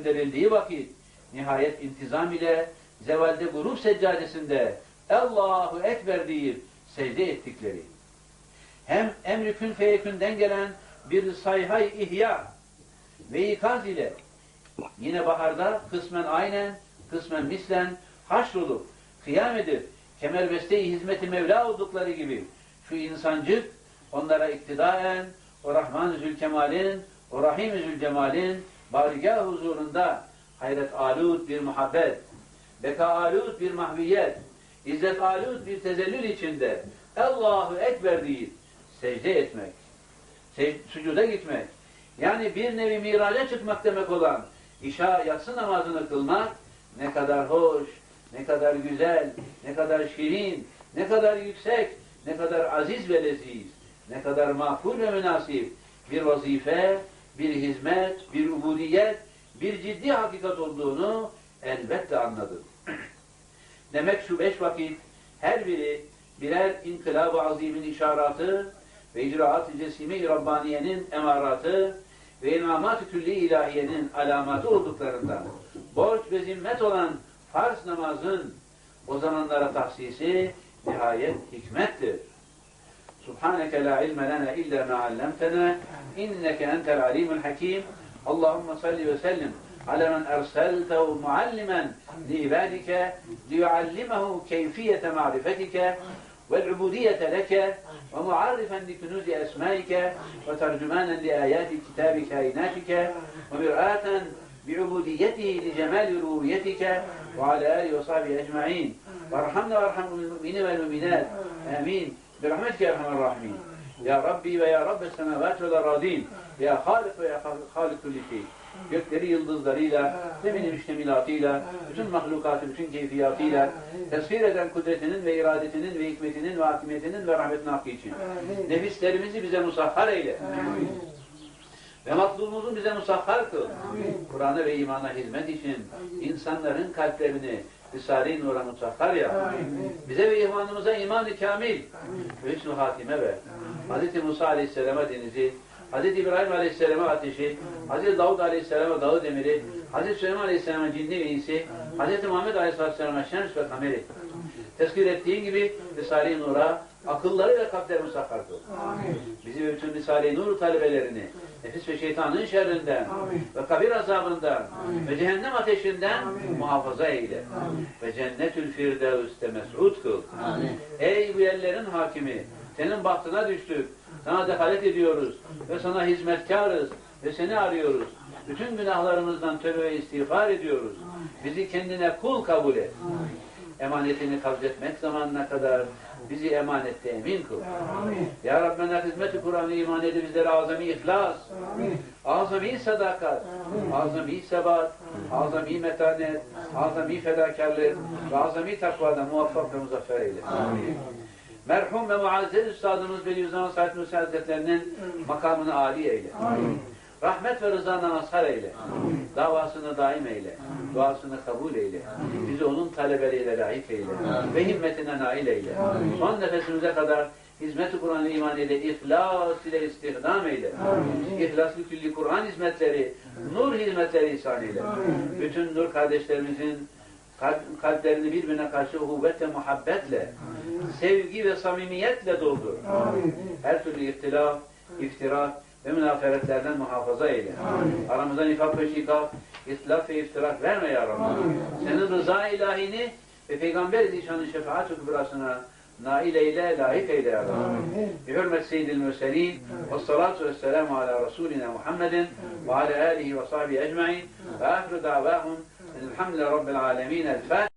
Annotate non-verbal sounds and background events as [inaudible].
gönderildiği vakit nihayet intizam ile zevalde grup seccadesinde Allahu Ekber deyip secde ettikleri hem emri kün feyekünden gelen bir sayhay ihya ve ikaz ile yine baharda kısmen aynen, kısmen mislen haşrolup, kıyam edip, kemerbeste-i hizmeti Mevla oldukları gibi şu insancık onlara iktidaen o Rahman-ı Zülkemal'in, o Rahim-i Zülcemal'in barigah huzurunda hayret alud bir muhabbet, beka alud bir mahviyet, izzet alud bir tezellül içinde Allahu Ekber deyip secde etmek, sec gitmek, yani bir nevi miraca çıkmak demek olan işa yatsı namazını kılmak ne kadar hoş, ne kadar güzel, ne kadar şirin, ne kadar yüksek, ne kadar aziz ve leziz, ne kadar makul ve münasip bir vazife, bir hizmet, bir ubudiyet, bir ciddi hakikat olduğunu elbette anladım. [clears throat] Demek şu beş vakit her biri birer inkılab-ı azimin işaratı ve icraat-ı cesime-i Rabbaniye'nin emaratı ve inamat-ı külli ilahiyenin alamatı olduklarından borç ve zimmet olan farz namazın o zamanlara tahsisi nihayet hikmettir. La ilme lena illa ma allamtena inneke entel alimul hakim Allahümme salli ve sellim على من أرسلته معلما لعبادك ليعلمه كيفية معرفتك والعبودية لك ومعرفا لكنوز أسمائك وترجمانا لآيات كتاب كائناتك ومرآة بعبوديته لجمال رؤيتك وعلى آله وصحبه أجمعين. وارحمنا وارحم المؤمنين والمؤمنات. آمين. برحمتك يا أرحم الراحمين يا ربي ويا رب السماوات والأراضين يا خالق ويا خالق كل شيء gökleri yıldızlarıyla, zemini müştemilatıyla, bütün mahlukatı, bütün keyfiyatıyla tesvir eden kudretinin ve iradetinin ve hikmetinin ve hakimiyetinin ve rahmetin hakkı için. Nefislerimizi bize musahhar eyle. Ve matlubumuzu bize musahhar kıl. Kur'an'a ve imana hizmet için insanların kalplerini Risale-i Nur'a musahhar ya. Bize ve ihvanımıza iman-ı kamil ve hüsnü hatime ver. Hz. Musa Aleyhisselam'a denizi, Hz. İbrahim Aleyhisselam'a ateşi, Hz. Davud Aleyhisselam'a dağı demiri, Hz. Süleyman Aleyhisselam'a cinni ve insi, Hz. Muhammed Aleyhisselam'a şems ve kameri. Tezkir ettiğin gibi Risale-i Nur'a akılları ve kalpleri musahhar kıl. Bizi ve bütün Risale-i Nur talebelerini nefis ve şeytanın şerrinden Amin. ve kabir azabından Amin. ve cehennem ateşinden Amin. muhafaza eyle. Ve cennetül firdevs'te mes'ud kıl. Ey bu yerlerin hakimi, senin bahtına düştük, sana defalet ediyoruz ve sana hizmetkarız ve seni arıyoruz. Bütün günahlarımızdan tövbe istiğfar ediyoruz. Bizi kendine kul kabul et. Emanetini kabzetmek zamanına kadar bizi emanette emin kıl. Amin. Ya Rabbena hizmet-i Kur'an'ı iman edip bizlere azami ihlas, Amin. azami sadakat, azami sebat, azami metanet, azami fedakarlık ve azami takvada muvaffak ve muzaffer eyle. Merhum ve muazzez Üstadımız Bediüzzaman Said Nursi Hazretlerinin makamını âli eyle. Rahmet ve rızana mazhar eyle. Davasını daim eyle. Duasını kabul eyle. Bizi onun talebeleriyle layık eyle. Ve himmetine nail eyle. Son nefesimize kadar hizmet-i Kur'an'ı iman ile ihlas ile istihdam eyle. İhlaslı külli Kur'an hizmetleri, nur hizmetleri ihsan eyle. Bütün nur kardeşlerimizin kalp- kalplerini birbirine karşı uhuvvet ve muhabbetle, sevgi ve samimiyetle doldur. Her türlü ihtilaf, iftirak ve münaferetlerden muhafaza eyle. Aramıza nifak ve şikak, itlaf ve iftirak verme ya Rabbi. Senin rıza ilahini ve Peygamber zişanın şefaat-ı kübrasına nail eyle, layık eyle ya Rabbi. Bi hürmet seyyidil mürselin ve salatu ve selamu ala Resulina Muhammedin ve ala alihi ve sahbihi ecmain ve ahiru davahum elhamdülillahi rabbil alemin. El Fatiha.